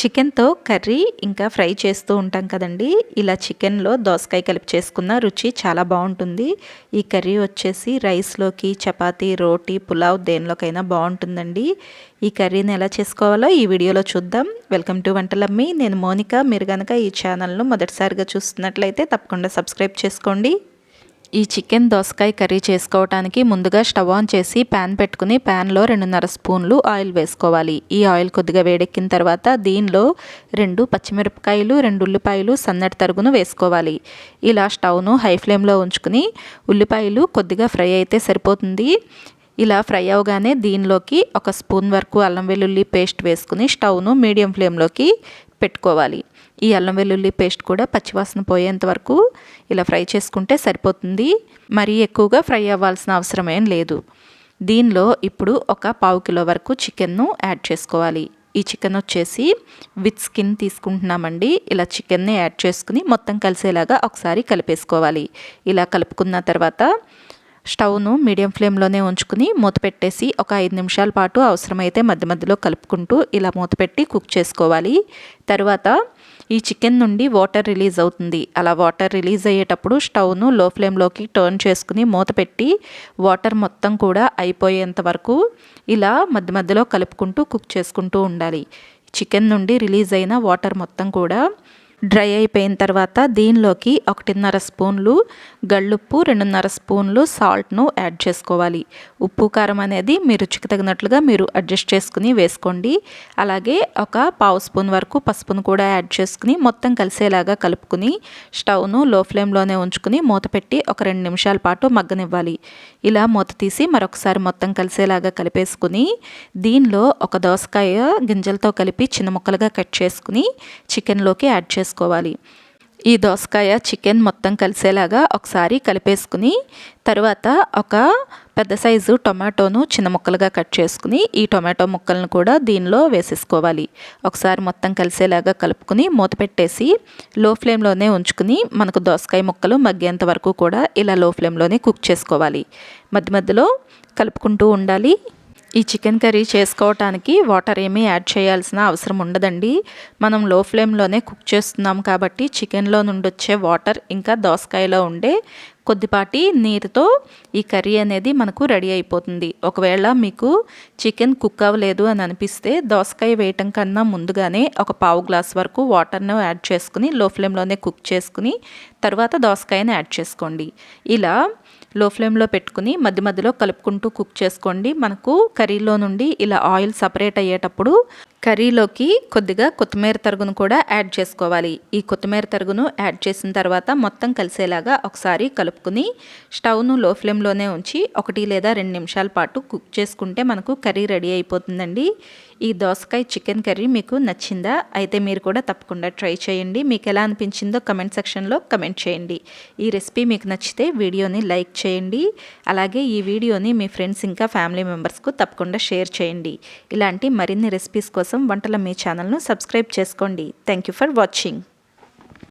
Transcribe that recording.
చికెన్తో కర్రీ ఇంకా ఫ్రై చేస్తూ ఉంటాం కదండి. ఇలా చికెన్లో దోసకాయ కలిపి చేసుకున్న రుచి చాలా బాగుంటుంది. ఈ కర్రీ వచ్చేసి రైస్లోకి చపాతీ రోటీ పులావ్ దేనిలోకైనా బాగుంటుందండి. ఈ కర్రీని ఎలా చేసుకోవాలో ఈ వీడియోలో చూద్దాం. Welcome to Vantalammi. నేను మోనిక. మీరు కనుక ఈ ఛానల్ను మొదటిసారిగా చూస్తున్నట్లయితే తప్పకుండా సబ్స్క్రైబ్ చేసుకోండి. ఈ చికెన్ దోసకాయ కర్రీ చేసుకోవటానికి ముందుగా స్టవ్ ఆన్ చేసి ప్యాన్ పెట్టుకుని ప్యాన్లో రెండున్నర స్పూన్లు ఆయిల్ వేసుకోవాలి. ఈ ఆయిల్ కొద్దిగా వేడెక్కిన తర్వాత దీనిలో రెండు పచ్చిమిరపకాయలు రెండు ఉల్లిపాయలు సన్నటి తరుగును వేసుకోవాలి. ఇలా స్టవ్ను హై ఫ్లేమ్లో ఉంచుకుని ఉల్లిపాయలు కొద్దిగా ఫ్రై అయితే సరిపోతుంది. ఇలా ఫ్రై అవగానే దీనిలోకి ఒక స్పూన్ వరకు అల్లం వెల్లుల్లి పేస్ట్ వేసుకుని స్టవ్ను మీడియం ఫ్లేమ్లోకి పెట్టుకోవాలి. ఈ అల్లం వెల్లుల్లి పేస్ట్ కూడా పచ్చివాసన పోయేంత వరకు ఇలా ఫ్రై చేసుకుంటే సరిపోతుంది. మరీ ఎక్కువగా ఫ్రై అవ్వాల్సిన అవసరం ఏం లేదు. దీనిలో ఇప్పుడు ఒక పావు కిలో వరకు చికెన్ను యాడ్ చేసుకోవాలి. ఈ చికెన్ వచ్చేసి విత్ స్కిన్ తీసుకుంటున్నామండి. ఇలా చికెన్ని యాడ్ చేసుకుని మొత్తం కలిసేలాగా ఒకసారి కలిపేసుకోవాలి. ఇలా కలుపుకున్న తర్వాత స్టవ్ను మీడియం ఫ్లేమ్లోనే ఉంచుకుని మూత పెట్టేసి ఒక ఐదు నిమిషాల పాటు అవసరమైతే మధ్య మధ్యలో కలుపుకుంటూ ఇలా మూత పెట్టి కుక్ చేసుకోవాలి. తర్వాత ఈ చికెన్ నుండి వాటర్ రిలీజ్ అవుతుంది. అలా వాటర్ రిలీజ్ అయ్యేటప్పుడు స్టవ్ను లో ఫ్లేమ్లోకి టర్న్ చేసుకుని మూత పెట్టి వాటర్ మొత్తం కూడా అయిపోయేంత వరకు ఇలా మధ్య మధ్యలో కలుపుకుంటూ కుక్ చేసుకుంటూ ఉండాలి. చికెన్ నుండి రిలీజ్ అయిన వాటర్ మొత్తం కూడా డ్రై అయిపోయిన తర్వాత దీనిలోకి ఒకటిన్నర స్పూన్లు గళ్ళుప్పు రెండున్నర స్పూన్లు సాల్ట్ను యాడ్ చేసుకోవాలి. ఉప్పు కారం అనేది మీ రుచికి తగినట్లుగా మీరు అడ్జస్ట్ చేసుకుని వేసుకోండి. అలాగే ఒక పావు స్పూన్ వరకు పసుపును కూడా యాడ్ చేసుకుని మొత్తం కలిసేలాగా కలుపుకుని స్టవ్ను లో ఫ్లేమ్లోనే ఉంచుకుని మూత పెట్టి ఒక రెండు నిమిషాల పాటు మగ్గనివ్వాలి. ఇలా మూత తీసి మరొకసారి మొత్తం కలిసేలాగా కలిపేసుకుని దీనిలో ఒక దోసకాయ గింజలతో కలిపి చిన్న ముక్కలుగా కట్ చేసుకుని చికెన్లోకి యాడ్ చేసుకుని చేసుకోవాలి. ఈ దోసకాయ చికెన్ మొత్తం కలిసేలాగా ఒకసారి కలిపేసుకుని తర్వాత ఒక పెద్ద సైజు టొమాటోను చిన్న ముక్కలుగా కట్ చేసుకుని ఈ టొమాటో ముక్కలను కూడా దీనిలో వేసేసుకోవాలి. ఒకసారి మొత్తం కలిసేలాగా కలుపుకుని మూత పెట్టేసి లో ఫ్లేమ్లోనే ఉంచుకుని మనకు దోసకాయ ముక్కలు మగ్గేంత వరకు కూడా ఇలా లో ఫ్లేమ్లోనే కుక్ చేసుకోవాలి. మధ్య మధ్యలో కలుపుకుంటూ ఉండాలి. ఈ చికెన్ కర్రీ చేసుకోవటానికి వాటర్ ఏమీ యాడ్ చేయాల్సిన అవసరం ఉండదండి. మనం లో ఫ్లేమ్లోనే కుక్ చేస్తున్నాం కాబట్టి చికెన్లో నుండి వచ్చే వాటర్ ఇంకా దోసకాయలో ఉండే కొద్దిపాటి నీరుతో ఈ కర్రీ అనేది మనకు రెడీ అయిపోతుంది. ఒకవేళ మీకు చికెన్ కుక్ అవ్వలేదు అని అనిపిస్తే దోసకాయ వేయటం కన్నా ముందుగానే ఒక పావు గ్లాస్ వరకు వాటర్ను యాడ్ చేసుకుని లో ఫ్లేమ్లోనే కుక్ చేసుకుని తర్వాత దోసకాయని యాడ్ చేసుకోండి. ఇలా లో ఫ్లేమ్లో పెట్టుకుని మధ్య మధ్యలో కలుపుకుంటూ కుక్ చేసుకోండి. మనకు కర్రీలో నుండి ఇలా ఆయిల్ సపరేట్ అయ్యేటప్పుడు కర్రీలోకి కొద్దిగా కొత్తిమీర తరుగును కూడా యాడ్ చేసుకోవాలి. ఈ కొత్తిమీర తరుగును యాడ్ చేసిన తర్వాత మొత్తం కలిసేలాగా ఒకసారి కలుపుకుని స్టవ్ను లో ఫ్లేమ్లోనే ఉంచి ఒకటి లేదా రెండు నిమిషాల పాటు కుక్ చేసుకుంటే మనకు కర్రీ రెడీ అయిపోతుందండి. ఈ దోసకాయ చికెన్ కర్రీ మీకు నచ్చిందా? అయితే మీరు కూడా తప్పకుండా ట్రై చేయండి. మీకు ఎలా అనిపించిందో కమెంట్ సెక్షన్లో కమెంట్ చేయండి. ఈ రెసిపీ మీకు నచ్చితే వీడియోని లైక్ చేయండి. అలాగే ఈ వీడియోని మీ ఫ్రెండ్స్ ఇంకా ఫ్యామిలీ మెంబర్స్కు తప్పకుండా షేర్ చేయండి. ఇలాంటి మరిన్ని రెసిపీస్ కోసం కోసం వంటల మీ ఛానల్ను సబ్స్క్రైబ్ చేసుకోండి. Thank you for watching